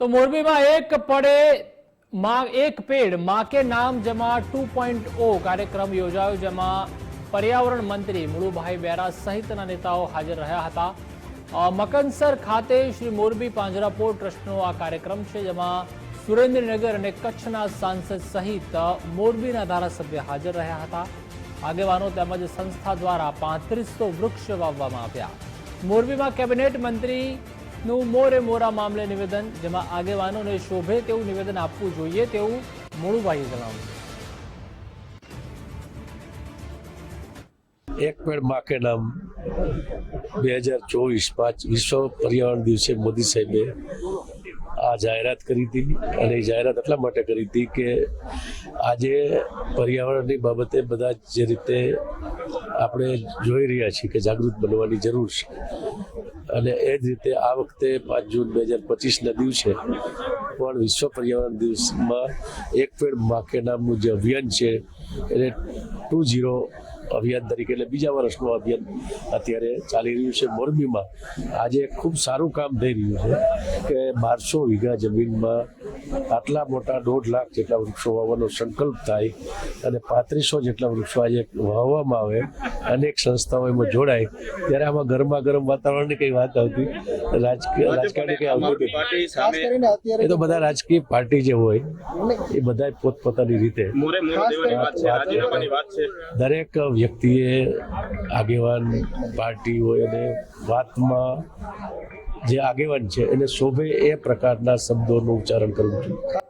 તો મોરબીમાં એક પડે માં એક પેડમાં કે નામ જેમાં ટુ પોઈન્ટ ઓ કાર્યક્રમ યોજાયો, જેમાં પર્યાવરણ મંત્રી મુળુભાઈ બેરા સહિતના નેતાઓ હાજર રહ્યા હતા. મકનસર ખાતે શ્રી મોરબી પાંજરાપોળ ટ્રસ્ટનો આ કાર્યક્રમ છે, જેમાં સુરેન્દ્રનગર અને કચ્છના સાંસદ સહિત મોરબીના ધારાસભ્ય હાજર રહ્યા હતા. આગેવાનો તેમજ સંસ્થા દ્વારા પાંત્રીસો વૃક્ષ વાવવામાં આવ્યા. મોરબીમાં કેબિનેટ મંત્રીનું મોરે મોરા મામલે નિવેદન, જેમાં આગેવાનોને શોભે તેવું નિવેદન આપવું જોઈએ તેવું મોળુભાઈએ જણાવ્યું. એક પેડ માકે નામ બે હજાર ચોવીસ પાંચ વિશ્વ પર્યાવરણ દિવસે મોદી સાહેબે આ જાહેરાત કરી હતી અને એ જાહેરાત એટલા માટે કરી હતી કે આજે પર્યાવરણની બાબતે બધા જે રીતે આપણે જોઈ રહ્યા છીએ કે જાગૃત બનવાની જરૂર છે. અને એ જ રીતે આ વખતે પાંચ જૂન બે હજાર પચીસના દિવસે પણ વિશ્વ પર્યાવરણ દિવસમાં એક પેડ માકે નામનું જે અભિયાન છે, એને ટુ ઝીરો અભિયાન તરીકે એટલે બીજા વર્ષનું અભિયાન અત્યારે ચાલી રહ્યું છે. મોરબીમાં આજે ખૂબ સારું કામ થઈ રહ્યું છે કે બારસો વીઘા જમીનમાં આટલા મોટા દોઢ લાખ જેટલા વૃક્ષો વાવવાનો સંકલ્પ થાય અને પાંત્રીસો જેટલા વૃક્ષો આજે વાવવામાં આવે અનેક સંસ્થાઓ એમાં જોડાય ત્યારે આમાં ગરમા ગરમ વાતાવરણની કઈ વાત આવતી રાજકીય રાજકારણી કઈ આવતી નથી. એ તો બધા રાજકીય પાર્ટી જે હોય એ બધા પોતપોતાની રીતે. મોરે મોરો દેવાની વાત છે રાજીનામાની વાત છે. દરેક વ્યક્તિએ આગેવાન પાર્ટી હોય અને વાતમાં જે આગેવાન છે એને શોભે એ પ્રકારના શબ્દોનું ઉચ્ચારણ કરવું જોઈએ